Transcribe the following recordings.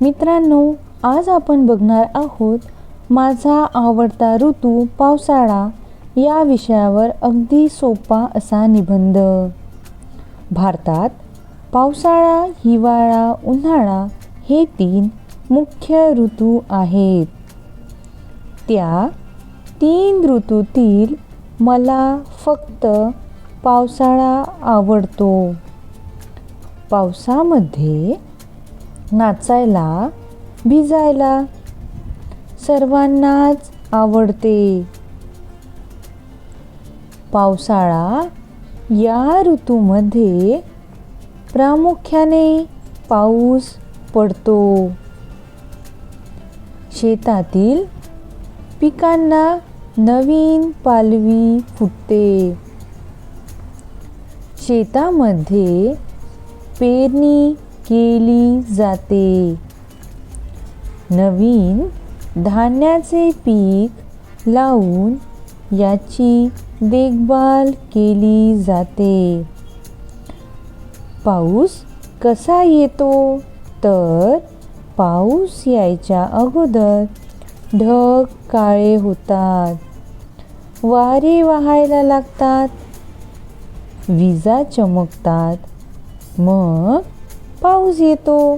मित्रांनो आज आपण बघणार आहोत माझा आवडता ऋतू पावसाळा या विषयावर अगदी सोपा असा निबंध. भारतात पावसाळा हिवाळा उन्हाळा हे तीन मुख्य ऋतू आहेत. त्या तीन ऋतूतील मला फक्त पावसाळा आवडतो. पावसामध्ये नाचायला भिजायला सर्वांनाच आवडते. पावसाळा या ऋतूमध्ये प्रामुख्याने पाऊस पडतो. शेतातील पिकांना नवीन पालवी फुटते. शेतामध्ये पेरणी केली जाते. नवीन धान्याचे पीक लावून याची देखभाल केली जाते. पाऊस कसा येतो? तर पाऊस यायच्या अगोदर ढग काळे होतात. वारे वाहायला लागतात. विजा चमकतात. मग पाऊस येतो.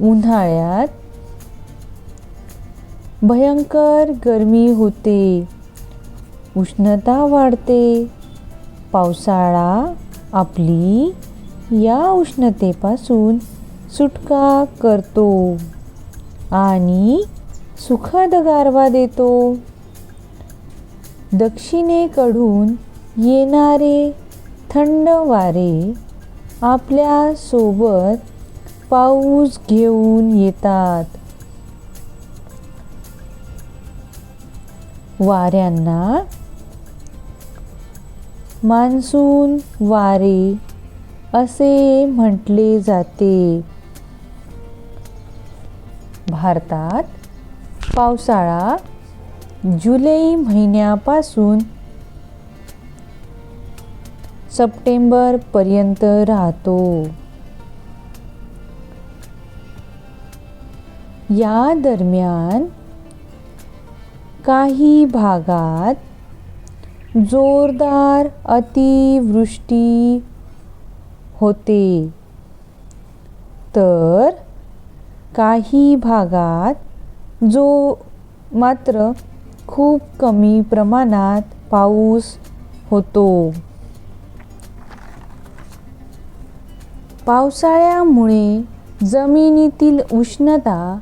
उन्हाळ्यात भयंकर गरमी होते. उष्णता वाढते. पावसाळा आपली या उष्णतेपासून सुटका करतो आणि सुखद गारवा देतो. दक्षिणेकडून येणारे थंड वारे आपल्यासोबत पाऊस घेऊन येतात. वाऱ्यांना मान्सून वारे असे म्हटले जाते. भारतात पावसाळा जुलै महिन्यापासून सप्टेंबरपर्यंत राहतो. या दरम्यान काही भागात जोरदार अतिवृष्टी होते. तर काही भागात जो मात्र खूप कमी प्रमाणात पाऊस होतो. पावसाळ्यामुळे जमिनीतील उष्णता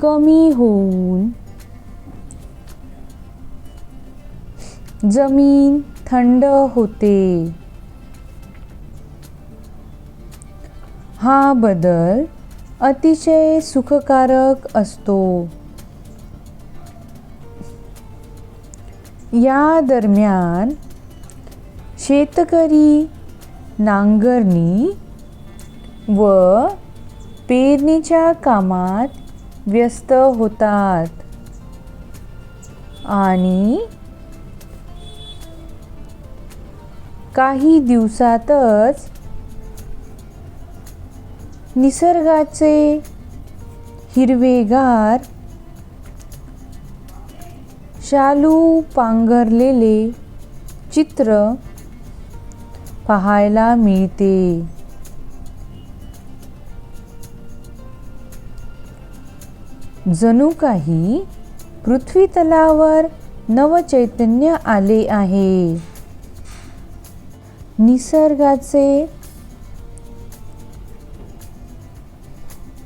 कमी होऊन जमीन थंड होते. हा बदल अतिशय सुखकारक असतो. या दरम्यान शेतकरी नांगरणी व पेरणीच्या कामात व्यस्त होतात. आणि काही दिवसातच निसर्गाचे हिरवेगार शालू पांघरलेले चित्र पाहायला मिळते. जणू काही पृथ्वीतलावर नवचैतन्य आले आहे. निसर्गाचे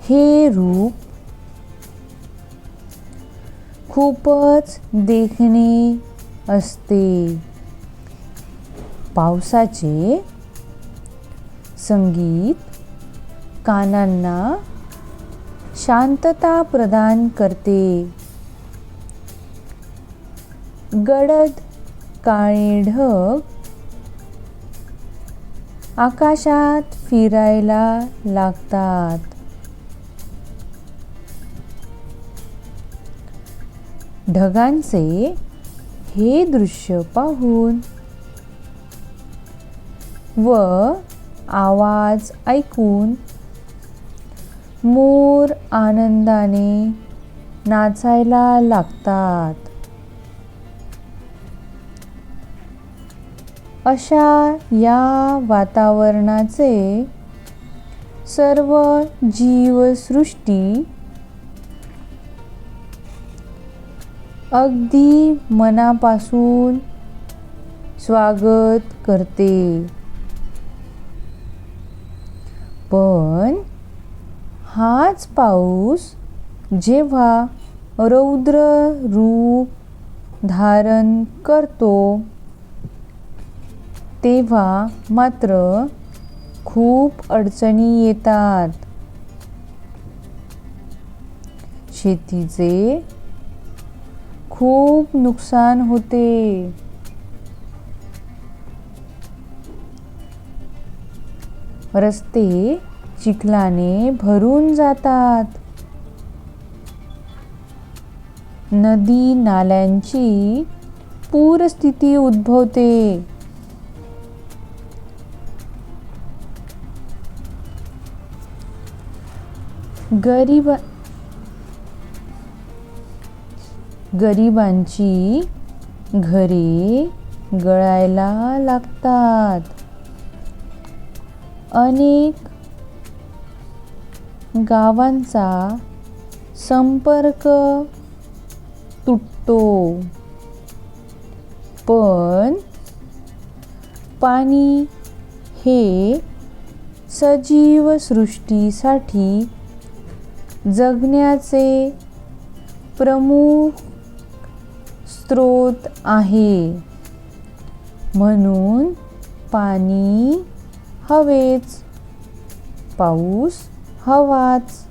हे रूप खूपच देखणे असते. पावसाचे संगीत कानांना शांतता प्रदान करते. गडद काळे ढग आकाशात फिरायला लागतात. ढगांचे हे दृश्य पाहून व आवाज ऐकून मोर आनंदाने नाचायला लागतात. अशा या वातावरणाचे सर्व जीवसृष्टी अगदी मनापासून स्वागत करते. पण हाच पाऊस जेव्हा रौद्र रूप धारण करतो तेव्हा मात्र खूप अडचणी येतात. शेतीचे खूप नुकसान होते. रस्ते चिखलाने भरून जातात. नदी नाल्यांची पूरस्थिती उद्भवते. गरीब गरिबांची घरे गळायला लागतात. अनेक गावांचा संपर्क तुटतो. पण पाणी हे सजीव सृष्टीसाठी जगण्याचे प्रमुख स्रोत आहे. म्हणून पाणी हवेच. पाऊस हवाच.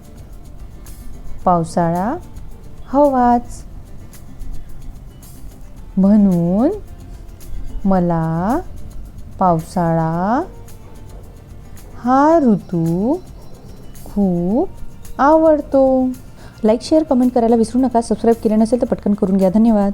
पावसाळा हवाच. म्हणून मला पावसाळा हा ऋतू खूप आवडतो. लाईक शेअर कमेंट करायला विसरू नका. सबस्क्राईब केले नसेल तर पटकन करून घ्या. धन्यवाद.